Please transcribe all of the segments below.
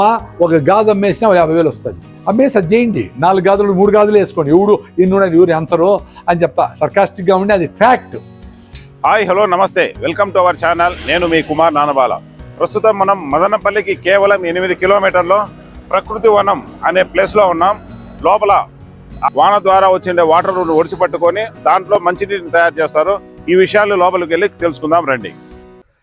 మా ఒక గాజు అమ్మేసినా యాభై వేలు వస్తుంది. అమ్మేసి అది చేయండి. నాలుగు గాజులు మూడు గాజులు వేసుకోండి. ఎవడు ఇన్ను ఎవరు ఆన్సరు అని చెప్తా సర్కాస్టిక్గా ఉండి అది ఫ్యాక్ట్ హాయ్ హలో నమస్తే. వెల్కమ్ టు అవర్ ఛానల్ నేను మీ కుమార్ నానబాల. ప్రస్తుతం మనం మదనపల్లికి కేవలం ఎనిమిది కిలోమీటర్లో ప్రకృతి వనం అనే ప్లేస్లో ఉన్నాం. లోపల వాన ద్వారా వచ్చిండే వాటర్ ఒడిసి పట్టుకొని దాంట్లో మంచినీటిని తయారు చేస్తారు. ఈ విషయాలు లోపలికి వెళ్ళి తెలుసుకుందాం రండి.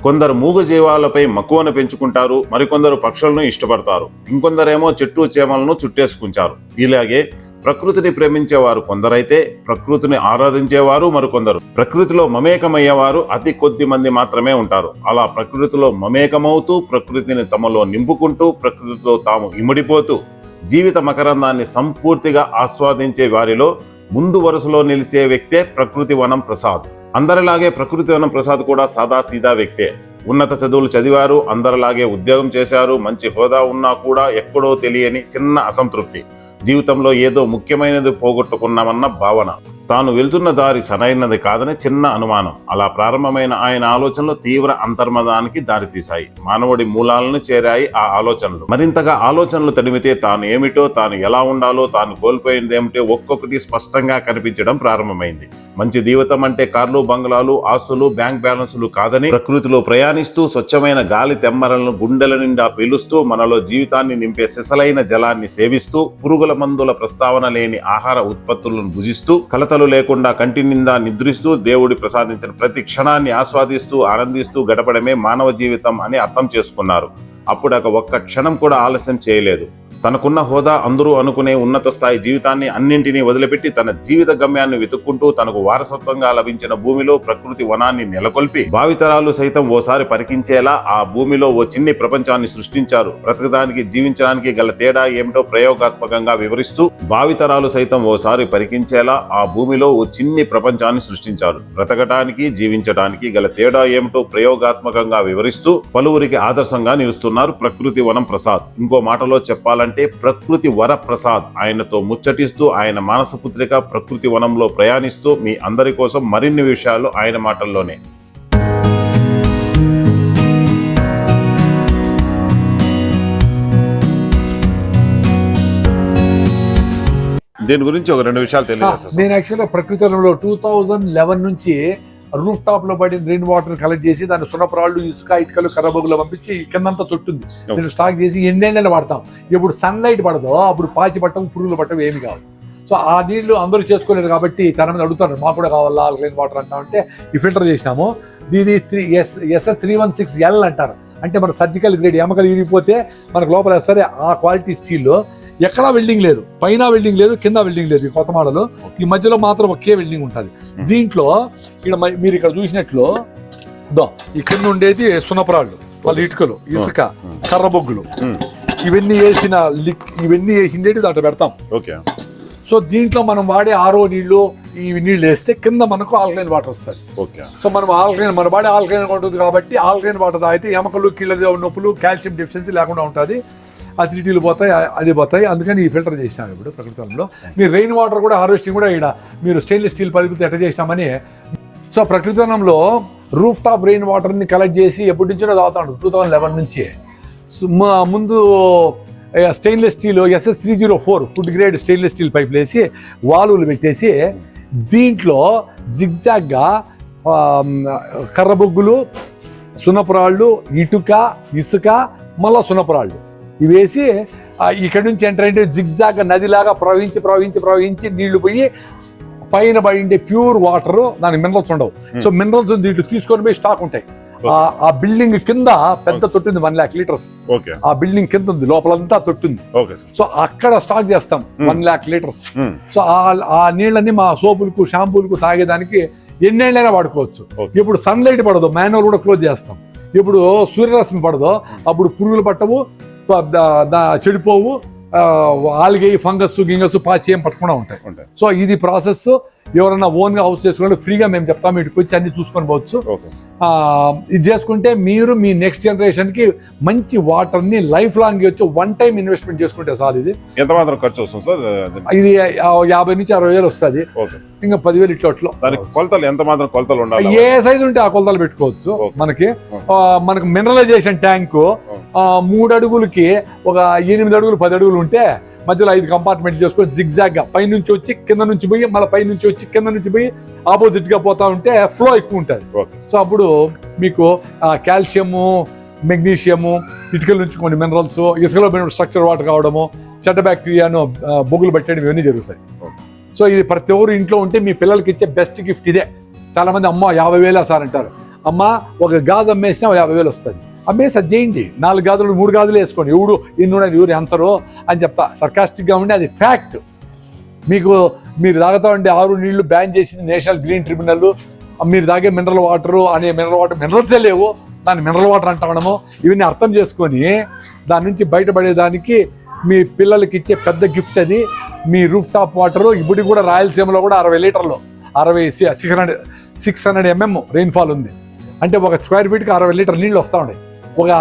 కొందరు మూగ జీవాలపై మక్కువను పెంచుకుంటారు మరికొందరు పక్షులను ఇష్టపడతారు. ఇంకొందరేమో చెట్టు చేమలను చుట్టేసుకుంటారు. ఇలాగే ప్రకృతిని ప్రేమించేవారు కొందరైతే ప్రకృతిని ఆరాధించేవారు మరికొందరు. ప్రకృతిలో మమేకమయ్యేవారు అతి కొద్ది మంది మాత్రమే ఉంటారు. అలా ప్రకృతిలో మమేకమవుతూ ప్రకృతిని తమలో నింపుకుంటూ ప్రకృతితో తాము ఇమిడిపోతూ జీవిత మకరందాన్ని సంపూర్తిగా ఆస్వాదించే వారిలో ముందు వరుసలో నిలిచే వ్యక్తే ప్రకృతి వనం ప్రసాద్. అందరిలాగే ప్రకృతి వనం ప్రసాద్ కూడా సాదా సీదా వ్యక్తే. ఉన్నత చదువులు చదివారు అందరిలాగే ఉద్యోగం చేశారు మంచి హోదా ఉన్నా కూడా ఎక్కడో తెలియని చిన్న అసంతృప్తి. జీవితంలో ఏదో ముఖ్యమైనది పోగొట్టుకున్నామన్న భావన. తాను వెళ్తున్న దారి సరైనది కాదని చిన్న అనుమానం. అలా ప్రారంభమైన ఆయన ఆలోచనలు తీవ్ర అంతర్మదానికి దారితీశాయి. మానవుడి మూలాలను చేరాయి ఆ ఆలోచనలు. మరింతగా ఆలోచనలు తడిమితే తాను ఏమిటో తాను ఎలా ఉండాలో తాను కోల్పోయింది ఏమిటో ఒక్కొక్కటి స్పష్టంగా కనిపించడం ప్రారంభమైంది. మంచి జీవితం అంటే కార్లు బంగ్లాలు ఆస్తులు బ్యాంక్ బ్యాలెన్సులు కాదని ప్రకృతిలో ప్రయాణిస్తూ స్వచ్ఛమైన గాలి తెమ్మరలను గుండెల నిండా పీలుస్తూ మనలో జీవితాన్ని నింపే సిసలైన జలాన్ని సేవిస్తూ పురుగుల మందుల ప్రస్తావన లేని ఆహార ఉత్పత్తులను భుజిస్తూ ఆకలు లేకుండా కంటి నిండా నిద్రిస్తూ దేవుడి ప్రసాదించిన ప్రతి క్షణాన్ని ఆస్వాదిస్తూ ఆనందిస్తూ గడపడమే మానవ జీవితం అని అర్థం చేసుకున్నారు. అప్పుడు ఒక ఒక్క క్షణం కూడా ఆలస్యం చేయలేదు. తనకున్న హోదా అందరూ అనుకునే ఉన్నత స్థాయి జీవితాన్ని అన్నింటినీ వదిలిపెట్టి తన జీవిత గమ్యాన్ని వెతుక్కుంటూ తనకు వారసత్వంగా లభించిన భూమిలో ప్రకృతి వనాన్ని నెలకొల్పి భావితరాలు సైతం ఓసారి పరికించేలా ఆ భూమిలో ఓ చిన్ని ప్రపంచాన్ని సృష్టించారు. బ్రతకడానికి జీవించడానికి గల తేడా ఏమిటో ప్రయోగాత్మకంగా వివరిస్తూ భావితరాలు సైతం ఓసారి పరికించేలా ఆ భూమిలో ఓ చిన్ని ప్రపంచాన్ని సృష్టించారు. బ్రతకడానికి జీవించడానికి గల తేడా ఏమిటో ప్రయోగాత్మకంగా వివరిస్తూ పలువురికి ఆదర్శంగా నిలుస్తున్నారు ప్రకృతి వనం ప్రసాద్. ఇంకో మాటలో చెప్పాలంటే అంటే ప్రకృతి వరప్రసాద్. ఆయనతో ముచ్చటిస్తూ ఆయన మానసపుత్రిక ప్రకృతి వనంలో ప్రయాణిస్తూ మీ అందరి కోసం మరిన్ని విషయాలు ఆయన మాటల్లోనే. దీని గురించి ఒక రెండు విషయాలు తెలియజేస్తాను నేను యాక్చువల్గా ప్రకృతిలో టూ థౌజండ్ లెవెన్ నుంచి రూఫ్ టాప్లో పడిన రెయిన్ వాటర్ కలెక్ట్ చేసి దాన్ని సున్నపురాళ్ళు ఇసుక ఇటుకలు కర్రబొగ్గులు పంపించి కిందంతా తొట్టుంది నేను స్టాక్ చేసి ఎన్నెన్నెలు వాడతాం? ఎప్పుడు సన్లైట్ పడదో అప్పుడు పాచి పట్టం పురుగులు పట్టం ఏమి కావు. సో ఆ నీళ్ళు అందరూ చేసుకోలేరు కాబట్టి చాలా మంది అడుగుతారు మాకు కూడా కావాలా ఆల్కలైన్ వాటర్ అంటామంటే ఈ ఫిల్టర్ చేసినాము. దీది three S SS three one six L అంటారు. అంటే మన సర్జికల్ గ్రేడ్ ఎమకలు ఇరిగిపోతే మనకు లోపల వేస్తారు ఆ క్వాలిటీ స్టీల్ ఎక్కడా వెల్డింగ్ లేదు. పైన వెల్డింగ్ లేదు కింద వెల్డింగ్ లేదు ఈ కొత్త మోడల్. ఈ మధ్యలో మాత్రం ఒకే వెల్డింగ్ ఉంటుంది. దీంట్లో ఇక్కడ మీరు ఇక్కడ చూసినట్లు దో ఈ కింద ఉండేది సున్నపురాళ్ళు వాళ్ళ ఇటుకలు ఇసుక కర్రబొగ్గులు. ఇవన్నీ వేసిన లిక్ ఇవన్నీ వేసిండేటి దాంట్లో పెడతాం. ఓకే. సో దీంట్లో మనం వాడే ఆరో నీళ్ళు ఈ నీళ్ళు వేస్తే కింద మనకు ఆల్కలైన్ వాటర్ వస్తుంది ఓకే. సో మనం ఆల్కలైన్ మన బాడీ ఆల్కలైన్ ఉంటుంది కాబట్టి ఆల్కలైన్ వాటర్ తాగితే ఎముకలు కీళ్ళ నొప్పులు కాల్షియం డెఫిషియన్సీ లేకుండా ఉంటుంది. అసిడిటీలు పోతాయి అది పోతాయి. అందుకని ఈ ఫిల్టర్ చేసినాం ఇప్పుడు ప్రకృతిలో మీరు రెయిన్ వాటర్ కూడా హార్వెస్టింగ్ కూడా ఇక్కడ మీరు స్టెయిన్లెస్ స్టీల్ పరిమితి ఎట్ట చేసినామని. సో ప్రకృతివనంలో రూఫ్ టాప్ రెయిన్ వాటర్ని కలెక్ట్ చేసి ఎప్పటి నుంచో తాగుతాడు టూ థౌజండ్ లెవెన్ నుంచి. ముందు stainless steel SS three zero four food grade stainless steel పైపులు వేసి వాలువులు పెట్టేసి దీంట్లో జిగ్జాగ్గా కర్రబొగ్గులు సున్నపురాళ్ళు ఇటుక ఇసుక మళ్ళా సున్నపురాళ్ళు. ఇవి వేసి ఆ, ఇక్కడి నుంచి ఎంటర్ అంటే జిగ్జాగ్ నదిలాగా ప్రవహించి ప్రవహించి ప్రవహించి నీళ్ళు పోయి పైన పడిండే ప్యూర్ వాటర్ దానికి మినరల్స్ ఉండవు. సో మినరల్స్ దీంట్లో తీసుకొని పోయి స్టాక్ ఉంటాయి. ఆ- బిల్డింగ్ కింద పెద్ద తొట్టుంది వన్ ల్యాక్ లీటర్స్ ఓకే ఆ బిల్డింగ్ కింద ఉంది లోపలంతా తొట్టుంది. సో అక్కడ స్టాక్ చేస్తాం one lakh litres Hmm. So ఆ నీళ్ళని మా సోపులకు షాంపూలకు తాగేదానికి ఎన్నేళ్ళైనా వాడుకోవచ్చు. ఇప్పుడు సన్లైట్ పడదు మాన్యువల్ కూడా క్లోజ్ చేస్తాం. ఇప్పుడు సూర్యరశ్మి పడదు అప్పుడు పురుగులు పట్టవు చెడిపోవు ఆల్గే ఫంగస్ గింగస్ పాచి ఏం పట్టకుండా ఉంటాయి. సో ఇది ప్రాసెస్ ఎవరైనా ఓన్గా హౌస్ చేసుకుంటే ఫ్రీగా మేము చెప్తాం ఇటుకు వచ్చి అన్ని చూసుకొని పోవచ్చు. ఇది చేసుకుంటే మీరు మీ నెక్స్ట్ జనరేషన్కి మంచి వాటర్ని లైఫ్ లాంగ్ ఇవ్వచ్చు వన్ టైం ఇన్వెస్ట్మెంట్ చేసుకుంటే సార్ ఇది. ఎంత మాత్రం ఖర్చు వస్తుంది సార్? ఇది యాభై నుంచి అరవై వేలు వస్తుంది. ఇంకా పదివేలు ఇట్లా దానికి కొలతలు ఎంత మాత్రం కొలతలు ఉండాలి? ఏ సైజు ఉంటే ఆ కొలతలు పెట్టుకోవచ్చు. మనకి. మనకు మినరలైజేషన్ ట్యాంకు మూడు అడుగులకి ఒక ఎనిమిది అడుగులు పది అడుగులు ఉంటే మధ్యలో ఐదు కంపార్ట్మెంట్ చేసుకొని జిగ్జాగ్గా పైనుంచి వచ్చి కింద నుంచి పోయి మళ్ళీ పైనుంచి వచ్చి కింద నుంచి పోయి ఆపోజిట్గా పోతా ఉంటే ఫ్లో ఎక్కువ ఉంటుంది. సో అప్పుడు మీకు కాల్షియము మెగ్నీషియము ఇటుకల నుంచి కొన్ని మినరల్స్ ఇసుకలో స్ట్రక్చర్ వాటర్ కావడము చెడ్డ బ్యాక్టీరియాను బొగ్గులు పట్టడం ఇవన్నీ జరుగుతాయి. సో ఇది ప్రతి ఒక్కరు ఇంట్లో ఉంటే మీ పిల్లలకి ఇచ్చే బెస్ట్ గిఫ్ట్ ఇదే. చాలా మంది అమ్మ యాభై వేలు సార్ అంటారు. అమ్మ ఒక గాజు అమ్మేసినా యాభై వేలు వస్తుంది. అమ్మేసి అది చేయండి నాలుగు గాజులు మూడు గాజులు వేసుకోండి. ఎవడు ఇన్ను ఎవరు ఆన్సరు అని చెప్తా. సర్కాస్టిక్గా ఉండి అది ఫ్యాక్ట్ మీకు మీరు తాగుతా ఉండే ఆరు నీళ్ళు బ్యాన్ చేసింది నేషనల్ గ్రీన్ ట్రిబ్యునల్ మీరు తాగే మినరల్ వాటరు అనే మినరల్ వాటర్ మినరల్సే లేవు. దాన్ని మినరల్ వాటర్ అంటాము ఇవన్నీ అర్థం చేసుకొని దాని నుంచి బయటపడేదానికి మీ పిల్లలకి ఇచ్చే పెద్ద గిఫ్ట్ అది. మీ రూఫ్ టాప్ వాటరు ఇప్పుడు కూడా రాయలసీమలో కూడా అరవై లీటర్లు అరవై six hundred six hundred MM rainfall ఉంది. అంటే ఒక స్క్వేర్ ఫీట్కి అరవై లీటర్ నీళ్ళు వస్తూ ఉన్నాయి. ఒక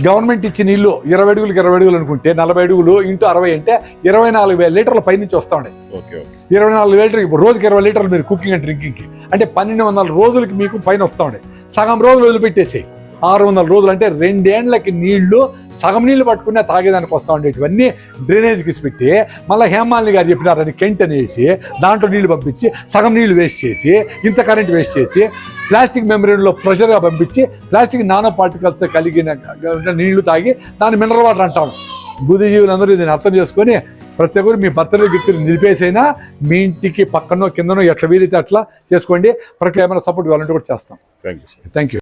గవర్నమెంట్ ఇచ్చిన నీళ్ళు ఇరవై అడుగులకు ఇరవై అడుగులు అనుకుంటే నలభై అడుగులు ఇంటూ అరవై అంటే ఇరవై నాలుగు వేల లీటర్ల పైనుంచి వస్తూ ఓకే ఇరవై నాలుగు లీటర్ ఇప్పుడు రోజుకి ఇరవై లీటర్లు మీరు కుకింగ్ అండ్ డ్రింకింగ్కి అంటే పన్నెండు వందల రోజులకి మీకు పైన వస్తూ ఉండే. సగం రోజులు వదిలిపెట్టేసాయి. ఆరు వందల రోజులు అంటే రెండేండ్లకి నీళ్ళు సగం నీళ్ళు పట్టుకునే తాగేదానికి వస్తూ ఉండేవి ఇవన్నీ డ్రైనేజ్కి పెట్టి మళ్ళీ హేమాలిని గారు చెప్పినారని కెంట్ అనేసి దాంట్లో నీళ్ళు పంపించి సగం నీళ్ళు వేస్ట్ చేసి ఇంత కరెంట్ వేస్ట్ చేసి ప్లాస్టిక్ మెమరీలో ప్రెషర్గా పంపించి ప్లాస్టిక్ నానో పార్టికల్స్ కలిగిన నీళ్ళు తాగి దాన్ని మినరల్ వాటర్ అంటాం. బుద్ధిజీవులందరూ దీన్ని అర్థం చేసుకొని ప్రతి ఒక్కరు మీ బర్త్డే గిఫ్ట్ నిలిపేసైనా మీ ఇంటికి పక్కనో కిందనో ఎట్లా వీలైతే అట్లా చేసుకోండి. ప్రతి ఏమైనా సపోర్ట్ కావాలంటే కూడా చేస్తాం. థ్యాంక్ యూ థ్యాంక్ యూ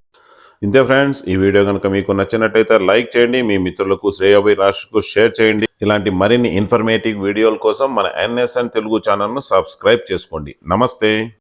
ఇంతే ఫ్రెండ్స్ ఈ వీడియో కనుక మీకు నచ్చినట్టయితే లైక్ చేయండి మీ మిత్రులకు శ్రేయోభిలాషకు షేర్ చేయండి. ఇలాంటి మరిన్ని ఇన్ఫర్మేటివ్ వీడియోల కోసం మన ఎన్ఎస్ఎన్ తెలుగు ఛానల్ను సబ్స్క్రైబ్ చేసుకోండి. నమస్తే.